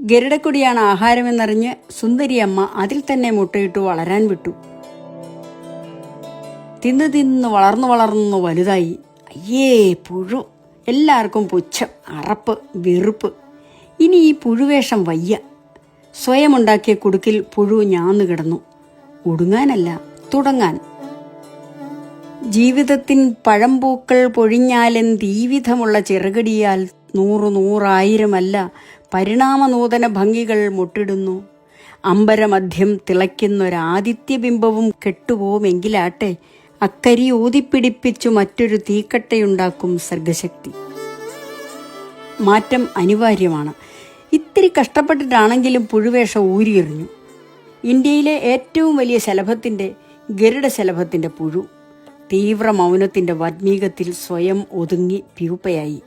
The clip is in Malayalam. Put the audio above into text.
ഗരുഡക്കൊടിയാണ് ആഹാരമെന്നറിഞ്ഞ് സുന്ദരിയമ്മ അതിൽ തന്നെ മുട്ടയിട്ട് വളരാൻ വിട്ടു. തിന്ന് തിന്ന് വളർന്നു വളർന്നു വലുതായി. അയ്യേ പുഴു. എല്ലാവർക്കും പുച്ഛം അറപ്പ് വെറുപ്പ്. ഇനി ഈ പുഴുവേഷം വയ്യ. സ്വയം ഉണ്ടാക്കിയ കുടുക്കിൽ പുഴു ഞാന്നു കിടന്നു. ഒടുങ്ങാനല്ല തുടങ്ങാൻ. ജീവിതത്തിൻ പഴംപൂക്കൾ പൊഴിഞ്ഞാലെന്തീവിധമുള്ള ചിറകടിയാൽ നൂറു നൂറായിരമല്ല പരിണാമനൂതന ഭംഗികൾ മുട്ടിടുന്നു. അമ്പരമധ്യം തിളയ്ക്കുന്നൊരാദിത്യബിംബവും കെട്ടുപോവുമെങ്കിലാട്ടെ അക്കരി ഊതിപ്പിടിപ്പിച്ചു മറ്റൊരു തീക്കട്ടയുണ്ടാക്കും സർഗശക്തി. മാറ്റം അനിവാര്യമാണ്. ഇത്തിരി കഷ്ടപ്പെട്ടിട്ടാണെങ്കിലും പുഴുവേഷം ഊരിയെറിഞ്ഞു. ഇന്ത്യയിലെ ഏറ്റവും വലിയ ശലഭത്തിന്റെ ഗരുഡ ശലഭത്തിന്റെ പുഴു തീവ്ര മൗനത്തിന്റെ വത്മീകത്തിൽ സ്വയം ഒതുങ്ങി പ്യൂപ്പയായി